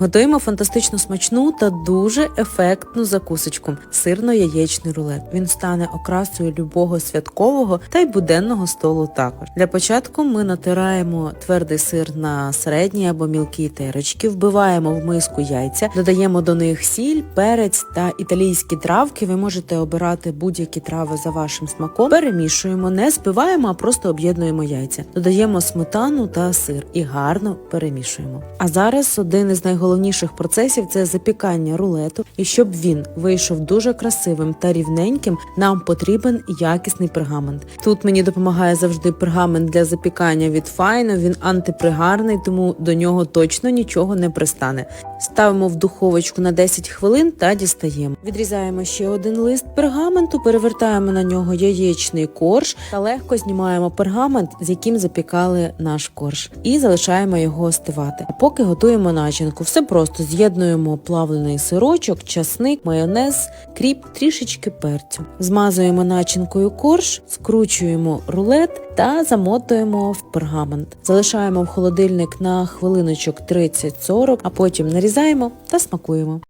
Готуємо фантастично смачну та дуже ефектну закусочку сирно-яєчний рулет. Він стане окрасою любого святкового та й буденного столу також. Для початку ми натираємо твердий сир на середні або мілкі терочки, вбиваємо в миску яйця, додаємо до них сіль, перець та італійські травки. Ви можете обирати будь-які трави за вашим смаком. Перемішуємо, не збиваємо, а просто об'єднуємо яйця. Додаємо сметану та сир і гарно перемішуємо. А зараз один із найголовніших процесів це запікання рулету. І щоб він вийшов дуже красивим та рівненьким, нам потрібен якісний пергамент. Тут мені допомагає завжди пергамент для запікання від Файно. Він антипригарний, тому до нього точно нічого не пристане. Ставимо в духовочку на 10 хвилин та дістаємо. Відрізаємо ще один лист пергаменту, перевертаємо на нього яєчний корж та легко знімаємо пергамент, з яким запікали наш корж, і залишаємо його остивати. А поки готуємо начинку, все просто з'єднуємо плавлений сирочок, часник, майонез, кріп, трішечки перцю. Змазуємо начинкою корж, скручуємо рулет та замотуємо в пергамент. Залишаємо в холодильник на хвилиночок 30-40, а потім нарізаємо та смакуємо.